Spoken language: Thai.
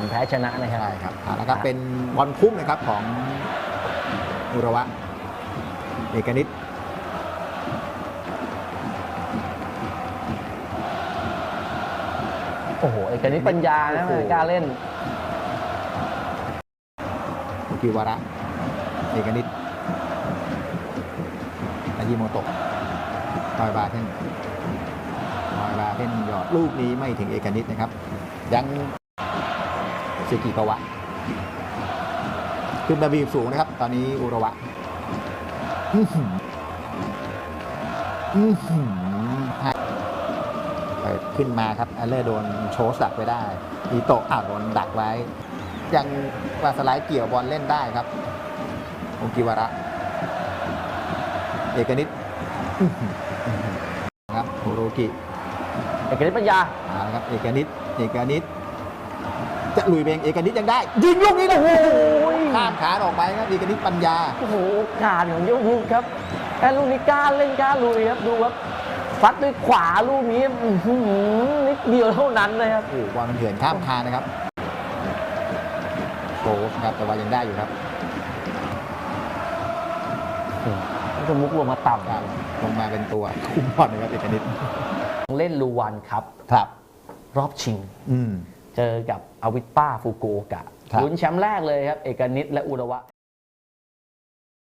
ลแพ้ชนะนะครับใช่ครับเอาละครับเป็นบอลพุ่มนะครับของอุระวะเอกนิตโอ้โหเอกนิตปัญญานะโอ้โหกล้าเล่นอุกิวาระเอกนิตอายิโมโตะทอยบาเทนทอยบาเทนหยอดลูกนี้ไม่ถึงเอกนิตนะครับ ยัง ซึกิกาวะ ขึ้นมาบีบสูงนะครับ ตอนนี้อุระวะอื้อหืออื้อหือเปิดขึ้นมาครับอัลเลอร์โดนโชสดักไว้ได้อีโตะอ่าวโดนดักไว้ ยังว่าสไลด์เกี่ยวบอลเล่นได้ครับโอกิวาระ เอกนิตอื้อหืออื้อหือครับโฮโรกิ เอกนิตปัญญาเอาละครับ เอกนิตเอกนิต จะลุยเบงเอกนิตยังได้ ยิงลูกนี้โอ้โหโอ้ยข้ามขาออกไปครับเอกนิตปัญญาโอ้โหโอกาสของยกยุกครับแอนลูกนี้กล้าเล่นกล้าลุยครับดูครับฟัดด้วยขวาลูกนี้อื้อหือนิดเดียวเท่านั้นนะครับโอ้โหบอลมันเถื่อนข้ามคานนะครับโกสครับแต่ว่ายังได้อยู่ครับจะมุกลงมาต่ำครับลงมาเป็นตัวคุมบอลนะครับเอกนิตเล่นลูวันครับครับ รอบชิง อืม เจอกับอาวิสป้าฟูกุโอกะครับลุ้นแชมป์แรกเลยครับ เอกนิตและอุระวะ